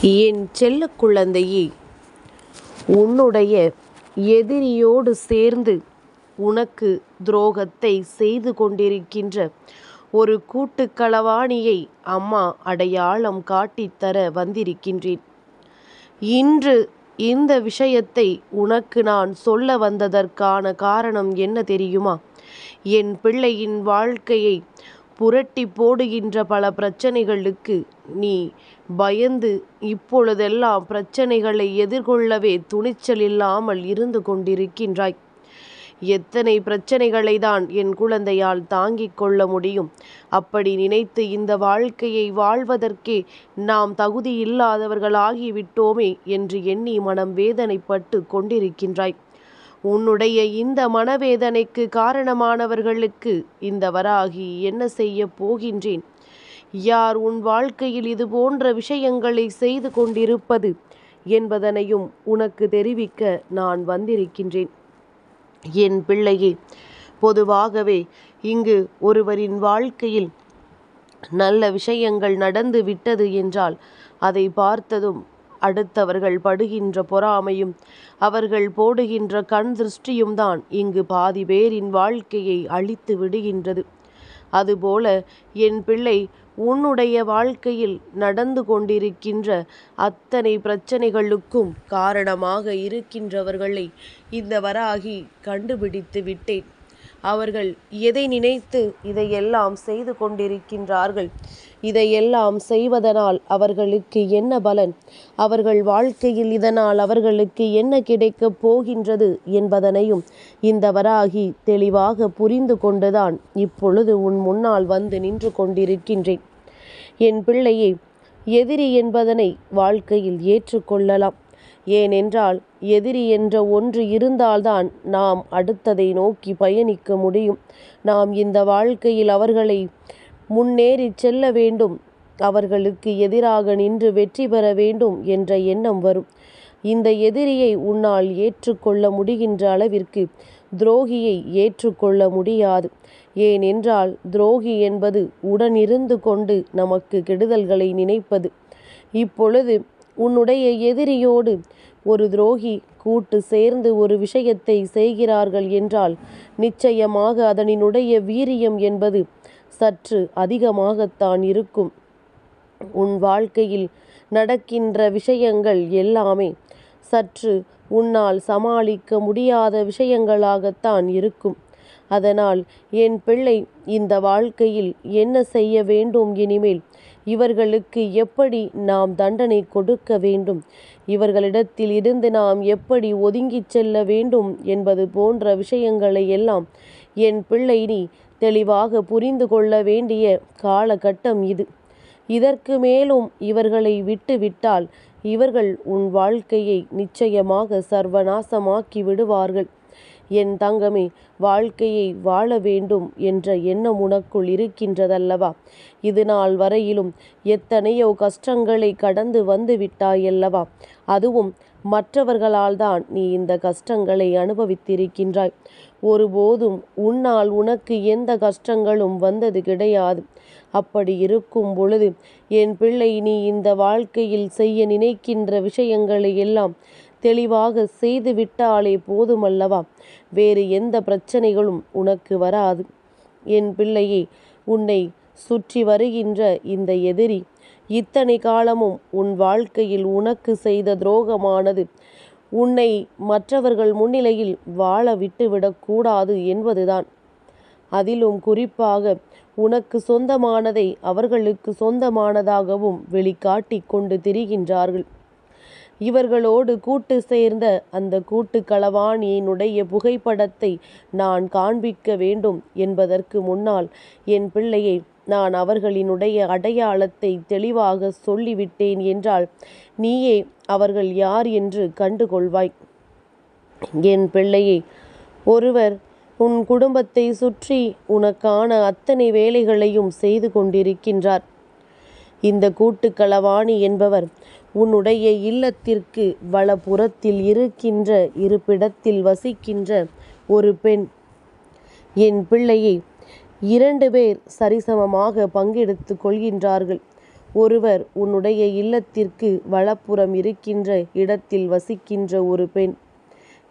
என் செல்ல குழந்தையே உன்னுடைய எதிரியோடு சேர்ந்து உனக்கு துரோகத்தை செய்து கொண்டிருக்கின்ற ஒரு கூட்டுக்களவாணியை அம்மா அடையாளம் காட்டித்தர வந்திருக்கின்றேன். இன்று இந்த விஷயத்தை உனக்கு நான் சொல்ல வந்ததற்கான காரணம் என்ன தெரியுமா? என் பிள்ளையின் வாழ்க்கையை புரட்டி போடுகின்ற பல பிரச்சனைகளுக்கு நீ பயந்து இப்பொழுதெல்லாம் பிரச்சனைகளை எதிர்கொள்ளவே துணிச்சல் இல்லாமல் இருந்து கொண்டிருக்கின்றாய். எத்தனை பிரச்சனைகளை தான் என் குழந்தையால் தாங்கிக் கொள்ள முடியும். அப்படி நினைத்து இந்த வாழ்க்கையை வாழ்வதற்கே நாம் தகுதி இல்லாதவர்களாகிவிட்டோமே என்று எண்ணி மனம் வேதனைப்பட்டு கொண்டிருக்கின்றாய். உன்னுடைய இந்த மனவேதனைக்கு காரணமானவர்களுக்கு இந்த வராகி என்ன செய்ய போகின்றேன்? யார் உன் வாழ்க்கையில் இது போன்ற விஷயங்களை செய்து கொண்டிருப்பது என்பதனையும் உனக்கு தெரிவிக்க நான் வந்திருக்கின்றேன். என் பிள்ளையே பொதுவாகவே இங்கு ஒருவரின் வாழ்க்கையில் நல்ல விஷயங்கள் நடந்து விட்டது என்றால் அதை பார்த்ததும் அடுத்தவர்கள் படுகின்ற பொறாமையும் அவர்கள் போடுகின்ற கண் திருஷ்டியும் தான் இங்கு பாதி பேரின் வாழ்க்கையை அழித்து விடுகின்றது. அதுபோல என் பிள்ளை உன்னுடைய வாழ்க்கையில் நடந்து கொண்டிருக்கின்ற அத்தனை பிரச்சனைகளுக்கும் காரணமாக இருக்கின்றவர்களை இந்த வராகி கண்டுபிடித்து விட்டேன். அவர்கள் எதை நினைத்து இதையெல்லாம் செய்து கொண்டிருக்கின்றார்கள்? இதையெல்லாம் செய்வதனால் அவர்களுக்கு என்ன பலன்? அவர்கள் வாழ்க்கையில் இதனால் அவர்களுக்கு என்ன கிடைக்கப் போகின்றது என்பதனையும் இந்த வராகி தெளிவாக புரிந்து கொண்டுதான் இப்பொழுது உன் முன்னால் வந்து நின்று கொண்டிருக்கின்றேன். என் பிள்ளையை எதிரி என்பதனை வாழ்க்கையில் ஏற்றுக்கொள்ளலாம். ஏனென்றால் எதிரி என்ற ஒன்று இருந்தால்தான் நாம் அடுத்ததை நோக்கி பயணிக்க முடியும். நாம் இந்த வாழ்க்கையில் அவர்களை முன்னேறி செல்ல வேண்டும். அவர்களுக்கு எதிராக நின்று வெற்றி பெற வேண்டும் என்ற எண்ணம் வரும். இந்த எதிரியை உன்னால் ஏற்றுக்கொள்ள முடிகின்ற அளவிற்கு துரோகியை ஏற்றுக்கொள்ள முடியாது. ஏனென்றால் துரோகி என்பது உடனிருந்து கொண்டு நமக்கு கெடுதல்களை நினைப்பது. இப்பொழுது உன்னுடைய எதிரியோடு ஒரு துரோகி கூட்டு சேர்ந்து ஒரு விஷயத்தை செய்கிறார்கள் என்றால் நிச்சயமாக அதனினுடைய வீரியம் என்பது சற்று அதிகமாகத்தான் இருக்கும். உன் வாழ்க்கையில் நடக்கின்ற விஷயங்கள் எல்லாமே சற்று உன்னால் சமாளிக்க முடியாத விஷயங்களாகத்தான் இருக்கும். அதனால் என் பிள்ளை இந்த வாழ்க்கையில் என்ன செய்ய வேண்டும் இனிமேல்? இவர்களுக்கு எப்படி நாம் தண்டனை கொடுக்க வேண்டும்? இவர்களிடத்தில் இருந்து நாம் எப்படி ஒதுங்கிச் செல்ல வேண்டும் என்பது போன்ற விஷயங்களை எல்லாம் என் பிள்ளை நீ தெளிவாக புரிந்து கொள்ள வேண்டிய காலகட்டம் இது. இதற்கு மேலும் இவர்களை விட்டுவிட்டால் இவர்கள் உன் வாழ்க்கையை நிச்சயமாக சர்வநாசமாக்கி விடுவார்கள். என் தங்கமே வாழ்க்கையை வாழ வேண்டும் என்ற எண்ணம் உனக்குள் இருக்கின்றதல்லவா? இது நாள் வரையிலும் எத்தனையோ கஷ்டங்களை கடந்து வந்து விட்டாயல்லவா? அதுவும் மற்றவர்களால் தான் நீ இந்த கஷ்டங்களை அனுபவித்திருக்கின்றாய். ஒருபோதும் உன்னால் உனக்கு எந்த கஷ்டங்களும் வந்தது கிடையாது. அப்படி இருக்கும் பொழுது என் பிள்ளை நீ இந்த வாழ்க்கையில் செய்ய நினைக்கின்ற விஷயங்களை எல்லாம் தெளிவாக செய்து விட்டாலே போதுமல்லவா? வேறு எந்த பிரச்சனைகளும் உனக்கு வராது. என் பிள்ளையே உன்னை சுற்றி வருகின்ற இந்த எதிரி இத்தனை காலமும் உன் வாழ்க்கையில் உனக்கு செய்த துரோகமானது உன்னை மற்றவர்கள் முன்னிலையில் வாழ விட்டுவிடக்கூடாது என்பதுதான். அதிலும் குறிப்பாக உனக்கு சொந்தமானதை அவர்களுக்கு சொந்தமானதாகவும் வெளிக்காட்டி கொண்டு திரிகின்றார்கள். இவர்களோடு கூட்டு சேர்ந்த அந்த கூட்டு களவாணியினுடைய புகைப்படத்தை நான் காண்பிக்க வேண்டும் என்பதற்கு முன்னால் என் பிள்ளையை நான் அவர்களினுடைய அடையாளத்தை தெளிவாக சொல்லிவிட்டேன் என்றால் நீயே அவர்கள் யார் என்று கண்டுகொள்வாய். என் பிள்ளையை ஒருவர் உன் குடும்பத்தை சுற்றி உனக்கான அத்தனை வேலைகளையும் செய்து கொண்டிருக்கின்றார். இந்த கூட்டுக்களவாணி என்பவர் உன்னுடைய இல்லத்திற்கு வலப்புறத்தில் இருக்கின்ற இருப்பிடத்தில் வசிக்கின்ற ஒரு பெண். என் பிள்ளையை இரண்டு பேர் சரிசமமாக பங்கெடுத்து கொள்கின்றார்கள். ஒருவர் உன்னுடைய இல்லத்திற்கு வலப்புறம் இருக்கின்ற இடத்தில் வசிக்கின்ற ஒரு பெண்.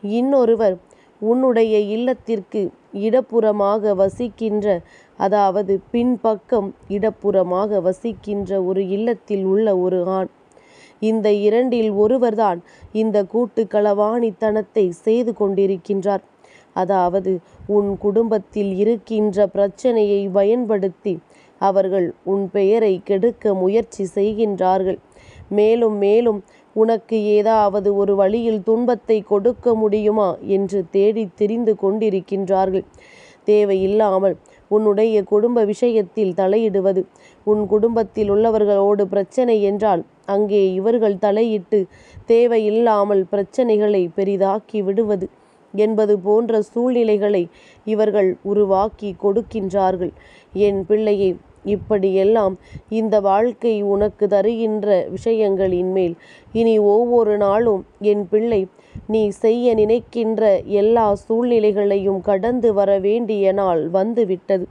இன்னொருவர் உன்னுடைய இல்லத்திற்கு இடப்புறமாக வசிக்கின்ற அதாவது பின்பக்கம் இடப்புறமாக வசிக்கின்ற ஒரு இல்லத்தில் உள்ள ஒரு ஆண். இந்த இரண்டில் ஒருவர்தான் இந்த கூட்டு களவாணித்தனத்தை செய்து கொண்டிருக்கின்றார். அதாவது உன் குடும்பத்தில் இருக்கின்ற பிரச்சனையை பயன்படுத்தி அவர்கள் உன் பெயரை கெடுக்க முயற்சி செய்கின்றார்கள். மேலும் மேலும் உனக்கு ஏதாவது ஒரு வழியில் துன்பத்தை கொடுக்க முடியுமா என்று தேடி தெரிந்து கொண்டிருக்கின்றார்கள். தேவையில்லாமல் உன்னுடைய குடும்ப விஷயத்தில் தலையிடுவது உன் குடும்பத்தில் உள்ளவர்களோடு பிரச்சனை என்றால் அங்கே இவர்கள் தலையிட்டு தேவையில்லாமல் பிரச்சனைகளை பெரிதாக்கி விடுவது என்பது போன்ற சூழ்நிலைகளை இவர்கள் உருவாக்கி கொடுக்கின்றார்கள். என் பிள்ளையை இப்படியெல்லாம் இந்த வாழ்க்கை உனக்கு தருகின்ற விஷயங்களின் மேல் இனி ஒவ்வொரு நாளும் என் பிள்ளை நீ செய்ய நினைக்கின்ற எல்லா சூழ்நிலைகளையும் கடந்து வர வேண்டிய நாள் வந்துவிட்டது.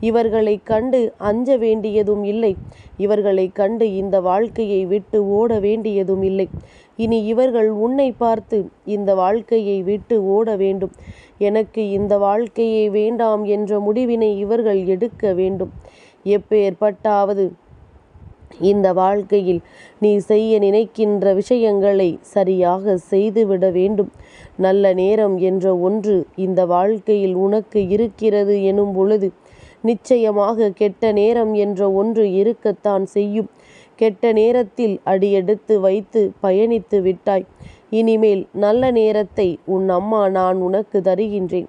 இவர்களை கண்டு அஞ்ச வேண்டியதும் இல்லை. இவர்களை கண்டு இந்த வாழ்க்கையை விட்டு ஓட வேண்டியதும் இல்லை. இனி இவர்கள் உன்னை பார்த்து இந்த வாழ்க்கையை விட்டு ஓட வேண்டும். எனக்கு இந்த வாழ்க்கையை வேண்டாம் என்ற முடிவினை இவர்கள் எடுக்க வேண்டும். எப்பேற்பட்டாவது இந்த வாழ்க்கையில் நீ செய்ய நினைக்கின்ற விஷயங்களை சரியாக செய்துவிட வேண்டும். நல்ல நேரம் என்ற ஒன்று இந்த வாழ்க்கையில் உனக்கு இருக்கிறது எனும் பொழுது நிச்சயமாக கெட்ட நேரம் என்ற ஒன்று இருக்கத்தான் செய்யும். கெட்ட நேரத்தில் அடியெடுத்து வைத்து பயணித்து விட்டாய். இனிமேல் நல்ல நேரத்தை உன் அம்மா நான் உனக்கு தருகின்றேன்.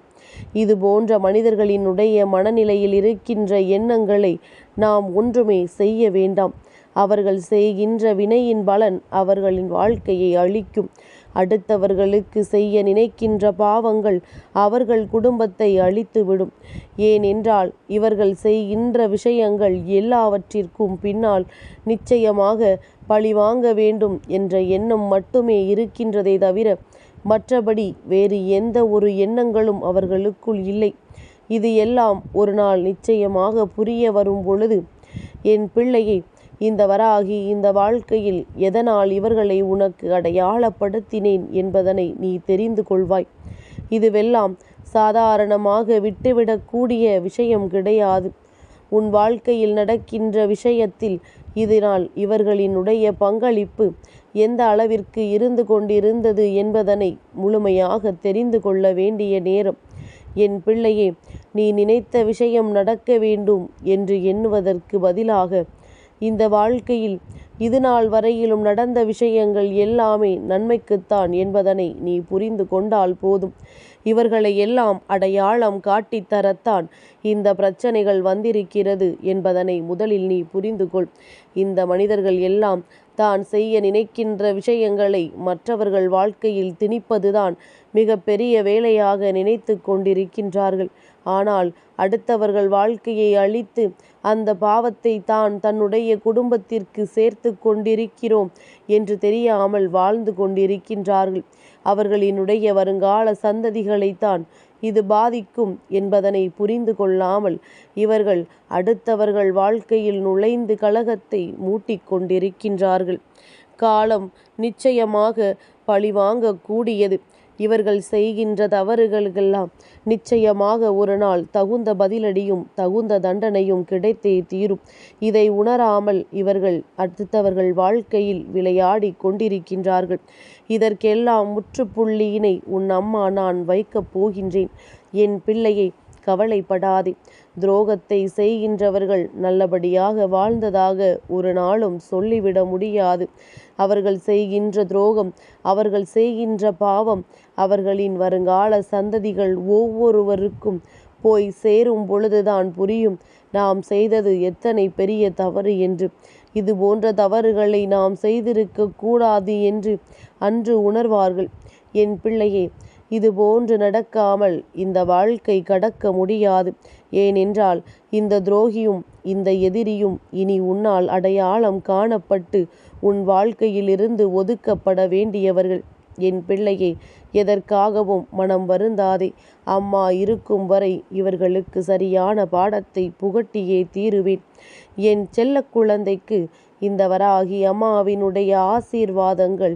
இது போன்ற மனிதர்களினுடைய மனநிலையில் இருக்கின்ற எண்ணங்களை நாம் ஒன்றுமே செய்ய வேண்டாம். அவர்கள் செய்கின்ற வினையின் பலன் அவர்களின் வாழ்க்கையை அழிக்கும். அடுத்தவர்களுக்கு செய்ய நினைக்கின்ற பாவங்கள் அவர்கள் குடும்பத்தை அழித்துவிடும். ஏனென்றால் இவர்கள் செய்கின்ற விஷயங்கள் எல்லாவற்றிற்கும் பின்னால் நிச்சயமாக பழிவாங்க வேண்டும் என்ற எண்ணம் மட்டுமே இருக்கின்றதே தவிர மற்றபடி வேறு எந்த ஒரு எண்ணங்களும் அவர்களுக்குள் இல்லை. இது எல்லாம் ஒரு நாள் நிச்சயமாக புரிய வரும் பொழுது என் பிள்ளையை இந்த வராகி இந்த வாழ்க்கையில் எதனால் இவர்களை உனக்கு அடையாளப்படுத்தினேன் என்பதனை நீ தெரிந்து கொள்வாய். இதுவெல்லாம் சாதாரணமாக விட்டுவிடக்கூடிய விஷயம் கிடையாது. உன் வாழ்க்கையில் நடக்கின்ற விஷயத்தில் இதனால் இவர்களினுடைய பங்களிப்பு எந்த அளவிற்கு இருந்து கொண்டிருந்தது என்பதனை முழுமையாக தெரிந்து கொள்ள வேண்டிய நேரம். என் பிள்ளையே நீ நினைத்த விஷயம் நடக்க வேண்டும் என்று எண்ணுவதற்கு பதிலாக இந்த வாழ்க்கையில் இது நாள் வரையிலும் நடந்த விஷயங்கள் எல்லாமே நன்மைக்குத்தான் என்பதனை நீ புரிந்து கொண்டால் போதும். இவர்களை எல்லாம் அடையாளம் காட்டித்தரத்தான் இந்த பிரச்சனைகள் வந்திருக்கிறது என்பதனை முதலில் நீ புரிந்து கொள் இந்த மனிதர்கள் எல்லாம் தான் செய்ய நினைக்கின்ற விஷயங்களை மற்றவர்கள் வாழ்க்கையில் திணிப்பதுதான் மிக பெரிய வேலையாக நினைத்து கொண்டிருக்கின்றார்கள். ஆனால் அடுத்தவர்கள் வாழ்க்கையை அழித்து அந்த பாவத்தை தான் தன்னுடைய குடும்பத்திற்கு சேர்த்து கொண்டிருக்கிறோம் என்று தெரியாமல் வாழ்ந்து கொண்டிருக்கின்றார்கள். அவர்களினுடைய வருங்கால சந்ததிகளைத்தான் இது பாதிக்கும் என்பதனை புரிந்து கொள்ளாமல் இவர்கள் அடுத்தவர்கள் வாழ்க்கையில் நுழைந்து கலகத்தை மூட்டிக்கொண்டிருக்கின்றார்கள். காலம் நிச்சயமாக பழிவாங்கக்கூடியது. இவர்கள் செய்கின்ற தவறுகளுக்கெல்லாம் நிச்சயமாக ஒரு நாள் தகுந்த பதிலடியும் தகுந்த தண்டனையும் கிடைத்தே தீரும். இதை உணராமல் இவர்கள் அடுத்தவர்கள் வாழ்க்கையில் விளையாடி கொண்டிருக்கின்றார்கள். இதற்கெல்லாம் முற்றுப்புள்ளியினை உன் அம்மா நான் வைக்கப் போகின்றேன். என் பிள்ளையை கவலைப்படாதே. துரோகத்தை செய்கின்றவர்கள் நல்லபடியாக வாழ்ந்ததாக ஒரு நாளும் சொல்லிவிட முடியாது. அவர்கள் செய்கின்ற துரோகம் அவர்கள் செய்கின்ற பாவம் அவர்களின் வருங்கால சந்ததிகள் ஒவ்வொருவருக்கும் போய் சேரும் பொழுதுதான் புரியும். நாம் செய்தது எத்தனை பெரிய தவறு என்று. இது போன்ற தவறுகளை நாம் செய்திருக்க கூடாது என்று அன்று உணர்வார்கள். என் பிள்ளையே இது போன்று நடக்காமல் இந்த வாழ்க்கை கடக்க முடியாது. ஏனென்றால் இந்த துரோகியும் இந்த எதிரியும் இனி உன்னால் அடையாளம் காணப்பட்டு உன் வாழ்க்கையிலிருந்து ஒதுக்கப்பட வேண்டியவர்கள். என் பிள்ளையை எதற்காகவும் மனம் வருந்தாதே. அம்மா இருக்கும் வரை இவர்களுக்கு சரியான பாடத்தை புகட்டியே தீருவேன். என் செல்ல குழந்தைக்கு இந்த வராகி அம்மாவினுடைய ஆசீர்வாதங்கள்